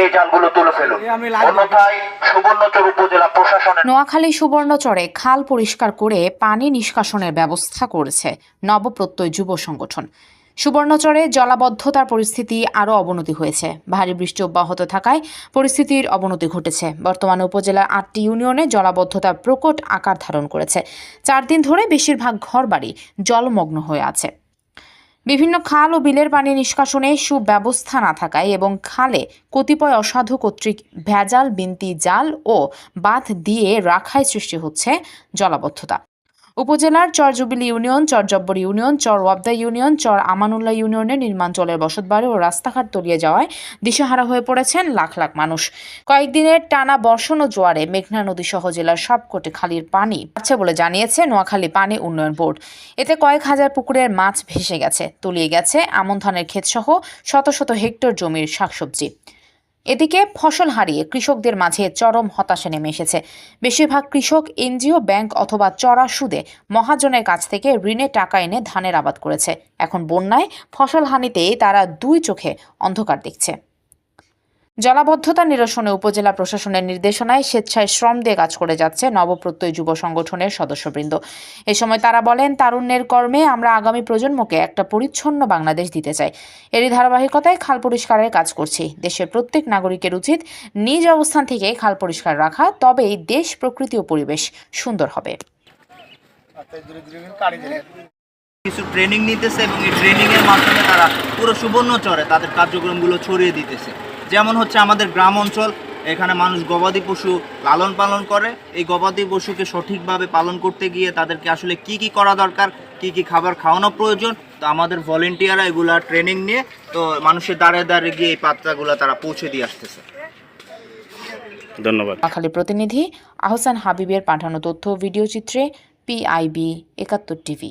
এই জালগুলো তুলে ফেলুন। অন্যথায় সুবর্ণচর উপজেলা প্রশাসনের নোয়াখালী সুবর্ণচরে খাল পরিষ্কার করে পানি নিষ্কাশনের ব্যবস্থা করেছে নবপ্রত্যয় যুব সংগঠন। সুবর্ণচরে জলাবদ্ধতার পরিস্থিতি আরও অবনতি হয়েছে। ভারী বৃষ্টি অব্যাহত থাকায় পরিস্থিতির অবনতি ঘটেছে। বর্তমানে উপজেলার আটটি ইউনিয়নে জলাবদ্ধতা প্রকট আকার ধারণ করেছে। চার দিন ধরে বেশিরভাগ ঘরবাড়ি জলমগ্ন হয়ে আছে। বিভিন্ন খাল ও বিলের পানি নিষ্কাশনে সুব্যবস্থা না থাকায় এবং খালে কতিপয় অসাধু কর্তৃক ভেজাল, বিনতি, জাল ও বাঁধ দিয়ে রাখায় সৃষ্টি হচ্ছে জলাবদ্ধতা। উপজেলার Charjubil union Charjabbar union, Char Wapda union, Char Amanullah ইউনিয়নের নির্মাঞ্চলের বসতবাড়ি ও রাস্তাঘাট তলিয়ে যাওয়ায় দিশেহারা হয়ে পড়েছেন লাখ লাখ মানুষ। কয়েকদিনের টানা বর্ষণ ও জোয়ারে মেঘনা নদী সহ জেলার সবকটি খালির পানি আছে বলে জানিয়েছে নোয়াখালী পানি উন্নয়ন বোর্ড। এতে কয়েক হাজার পুকুরের মাছ ভেসে গেছে, তলিয়ে গেছে আমন ধানের ক্ষেত সহ শত শত হেক্টর জমির শাকসবজি। এদিকে ফসল হারিয়ে কৃষকদের মাঝে চরম হতাশা নেমে এসেছে। বেশিরভাগ কৃষক এনজিও, ব্যাংক অথবা চড়া সুদে মহাজনের কাছ থেকে ঋণে টাকা এনে ধানের আবাদ করেছে। এখন বন্যায় ফসল হানিতেই তারা দুই চোখে অন্ধকার দেখছে। জলাবদ্ধতা নিরসনে উপজেলা প্রশাসনের নির্দেশনায় স্বেচ্ছায় শ্রম দিয়ে কাজ করে যাচ্ছে নবপ্রত্যয় যুব সংগঠনের সদস্যবৃন্দ। এ সময় তারা বলেন, তারুণ্যের কর্মে আমরা আগামী প্রজন্মকে একটা পরিচ্ছন্ন বাংলাদেশ দিতে চাই। এরই ধারাবাহিকতায় খাল পরিষ্কারের কাজ করছি। দেশের প্রত্যেক নাগরিকের উচিত নিজ অবস্থান থেকে খাল পরিষ্কার রাখা। তবেই দেশ, প্রকৃতি ও পরিবেশ সুন্দর হবে। কিছু ট্রেনিং নিতেছে এবং এই ট্রেনিং এর মাধ্যমে তারা পুরো সুবর্ণ সুবর্ণচরে তাদের কার্যক্রমগুলো ছড়িয়ে দিতেছে। যেমন হচ্ছে আমাদের গ্রাম অঞ্চল এখানে মানুষ গবাদি পশু লালন পালন করে। এই গবাদি পশুকে সঠিকভাবে পালন করতে গিয়ে তাদেরকে আসলে কি কি করা দরকার কি কি খাবার খাওয়ানো প্রয়োজন তো আমাদের ভলেন্টিয়াররা এগুলা ট্রেনিং নিয়ে তো মানুষের দাঁড়ে দাঁড়ে গিয়ে এই পাত্রাগুলো তারা পৌঁছে দিয়ে আসতেছে। ধন্যবাদ। নোয়াখালী প্রতিনিধি আহসান হাবিবের পাঠানো তথ্য ভিডিও চিত্রে পিআইবি একাত্তর টিভি।